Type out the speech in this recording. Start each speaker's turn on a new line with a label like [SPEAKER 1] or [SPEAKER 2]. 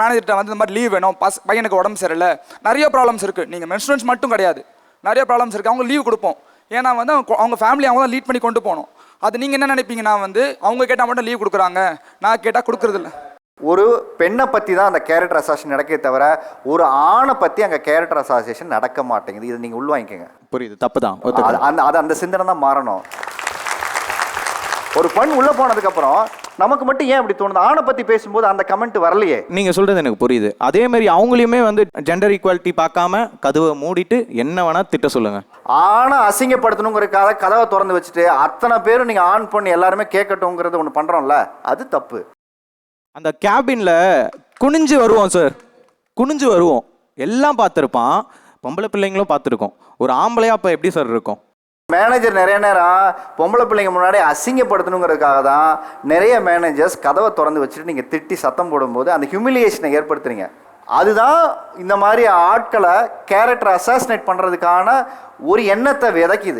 [SPEAKER 1] மேனேஜர்கிட்ட வந்து இந்த மாதிரி லீவ் வேணும். பஸ் பையனுக்கு உடம்பு சரியில்லை. நிறைய ப்ராப்ளம்ஸ் இருக்குது நீங்கள் மென்ஸ்ட்ரன்ஸ் மட்டும் கிடையாது. நிறைய ப்ராப்ளம்ஸ் இருக்குது அவங்க லீவ் கொடுப்போம். ஏன்னா வந்து அவங்க அவங்க ஃபேமிலி அவங்க தான் லீட் பண்ணி கொண்டு போகணும். அது நீங்கள் என்ன நினைப்பீங்கன்னா வந்து அவங்க கேட்டால் மட்டும் லீவ் கொடுக்குறாங்க. நான் கேட்டால் கொடுக்குறதில்ல
[SPEAKER 2] ஒரு பெண்ணை பற்றி தான் அந்த கேரக்டர் அசோசியேஷன் நடக்கே தவிர ஒரு ஆணை பற்றி அங்கே கேரக்டர் அசோசியேஷன் நடக்க மாட்டேங்குது. இதை நீங்கள் உள்வாங்கிக்கங்க.
[SPEAKER 3] புரியுது. தப்பு தான்
[SPEAKER 2] அது அந்த அது அந்த சிந்தனை தான் மாறணும். ஒரு பெண் உள்ளே போனதுக்கப்புறம் நமக்கு மட்டும் ஏன் அப்படி தோணுது? ஆணை பற்றி பேசும்போது அந்த கமெண்ட் வரலையே.
[SPEAKER 3] நீங்க சொல்றது எனக்கு புரியுது. அதே மாதிரி அவங்களையுமே வந்து ஜெண்டர் ஈக்குவாலிட்டி பார்க்காம கதவை மூடிட்டு என்ன வேணா திட்ட சொல்லுங்க.
[SPEAKER 2] ஆணை அசிங்கப்படுத்தணுங்கிறதுக்காக கதவை திறந்து வச்சுட்டு அத்தனை பேரும் நீங்கள் ஆன் பண்ணி எல்லாருமே கேட்கட்டுங்கிறது ஒன்று பண்ணுறோம்ல அது தப்பு.
[SPEAKER 3] அந்த கேபின்ல குனிஞ்சு வருவோம் சார் குனிஞ்சு வருவோம். எல்லாம் பார்த்துருப்பான். பொம்பளை பிள்ளைங்களும் பார்த்துருக்கோம். ஒரு ஆம்பளையா அப்போ எப்படி சார் இருக்கும்?
[SPEAKER 2] மேனேஜர் நிறைய நேரம் பொம்பளை பிள்ளைங்க முன்னாடி அசிங்கப்படுத்தணுங்கிறதுக்காக தான் நிறைய மேனேஜர்ஸ் கதவை திறந்து வச்சுட்டு நீங்கள் திட்டி சத்தம் போடும்போது அந்த ஹியூமிலியேஷனை ஏற்படுத்துறீங்க. அதுதான் இந்த மாதிரி ஆட்களை கேரக்டர் அசாசினேட் பண்ணுறதுக்கான ஒரு எண்ணத்தை விதைக்குது.